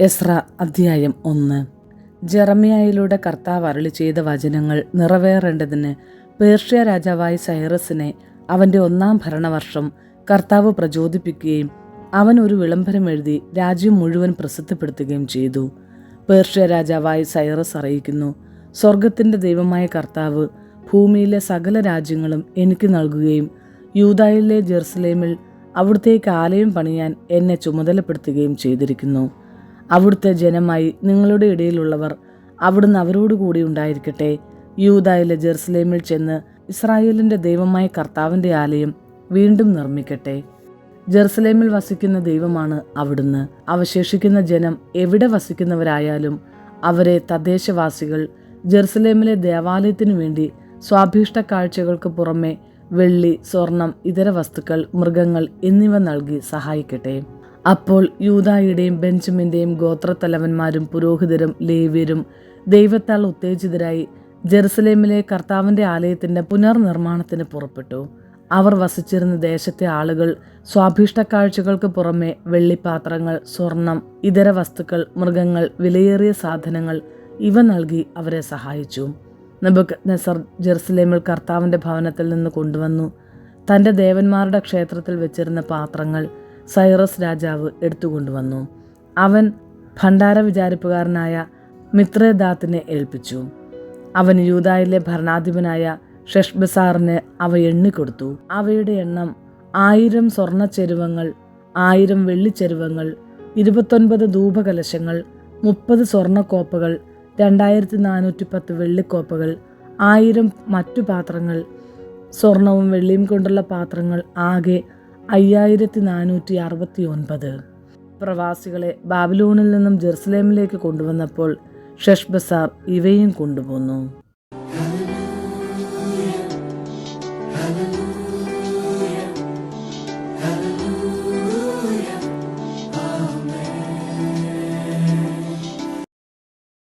എസ്ര അധ്യായം ഒന്ന്. ജെറമിയായിലൂടെ കർത്താവ് അരളി ചെയ്ത വചനങ്ങൾ നിറവേറേണ്ടതിന് പേർഷ്യ രാജാവായ സൈറസിനെ അവന്റെ ഒന്നാം ഭരണവർഷം കർത്താവ് പ്രചോദിപ്പിക്കുകയും അവൻ ഒരു വിളംബരം എഴുതി രാജ്യം മുഴുവൻ പ്രസിദ്ധപ്പെടുത്തുകയും ചെയ്തു. പേർഷ്യ രാജാവായ സൈറസ് അറിയിക്കുന്നു സ്വർഗത്തിന്റെ ദൈവമായ കർത്താവ് ഭൂമിയിലെ സകല രാജ്യങ്ങളും എനിക്ക് നൽകുകയും യൂതായിലെ ജെറുസലേമിൽ അവിടുത്തേക്ക് ആലയം പണിയാൻ എന്നെ ചുമതലപ്പെടുത്തുകയും ചെയ്തിരിക്കുന്നു. അവിടുത്തെ ജനമായി നിങ്ങളുടെ ഇടയിലുള്ളവർ അവിടുന്ന് അവരോടുകൂടി ഉണ്ടായിരിക്കട്ടെ. യൂതായിലെ ജെറുസലേമിൽ ചെന്ന് ഇസ്രായേലിന്റെ ദൈവമായ കർത്താവിന്റെ ആലയം വീണ്ടും നിർമ്മിക്കട്ടെ. ജെറുസലേമിൽ വസിക്കുന്ന ദൈവമാണ് അവിടുന്ന്. അവശേഷിക്കുന്ന ജനം എവിടെ വസിക്കുന്നവരായാലും അവരെ തദ്ദേശവാസികൾ ജെറുസലേമിലെ ദേവാലയത്തിനു വേണ്ടി സ്വാഭീഷ്ട കാഴ്ചകൾക്ക് പുറമെ വെള്ളി സ്വർണം ഇതര വസ്തുക്കൾ മൃഗങ്ങൾ എന്നിവ നൽകി സഹായിക്കട്ടെ. അപ്പോൾ യൂതായുടെയും ബെഞ്ചമിന്റെയും ഗോത്രത്തലവന്മാരും പുരോഹിതരും ലേവ്യരും ദൈവത്താൽ ഉത്തേജിതരായി ജെറുസലേമിലെ കർത്താവിന്റെ ആലയത്തിന്റെ പുനർനിർമ്മാണത്തിന് പുറപ്പെട്ടു. അവർ വസിച്ചിരുന്ന ദേശത്തെ ആളുകൾ സ്വാഭിഷ്ട കാഴ്ചകൾക്ക് പുറമെ വെള്ളിപ്പാത്രങ്ങൾ സ്വർണം ഇതര വസ്തുക്കൾ മൃഗങ്ങൾ വിലയേറിയ സാധനങ്ങൾ ഇവ നൽകി അവരെ സഹായിച്ചു. നബുക്ക് നെസർ ജെറുസലേമിൽ കർത്താവിന്റെ ഭവനത്തിൽ നിന്ന് കൊണ്ടുവന്നു. തന്റെ ദേവന്മാരുടെ ക്ഷേത്രത്തിൽ വെച്ചിരുന്ന പാത്രങ്ങൾ സൈറസ് രാജാവ് എടുത്തുകൊണ്ടുവന്നു. അവൻ ഭണ്ഡാര വിചാരിപ്പുകാരനായ മിത്രദാത്തിനെ ഏൽപ്പിച്ചു. അവൻ യൂതായിലെ ഭരണാധിപനായ ഷെഷ്ബസാറിന് അവ എണ്ണിക്കൊടുത്തു. അവയുടെ എണ്ണം ആയിരം സ്വർണ ചെരുവങ്ങൾ ആയിരം വെള്ളിച്ചെരുവങ്ങൾ ഇരുപത്തൊൻപത് ധൂപകലശങ്ങൾ മുപ്പത് സ്വർണക്കോപ്പകൾ രണ്ടായിരത്തി നാനൂറ്റി പത്ത് വെള്ളിക്കോപ്പകൾ ആയിരം മറ്റു പാത്രങ്ങൾ സ്വർണവും വെള്ളിയും കൊണ്ടുള്ള പാത്രങ്ങൾ ആകെ അയ്യായിരത്തി നാനൂറ്റി അറുപത്തി ഒൻപത് പ്രവാസികളെ ബാബിലോണിൽ നിന്നും ജെറുസലേമിലേക്ക് കൊണ്ടുവന്നപ്പോൾ ഷെഷ്ബസാർ ഇവയും കൊണ്ടുപോന്നു.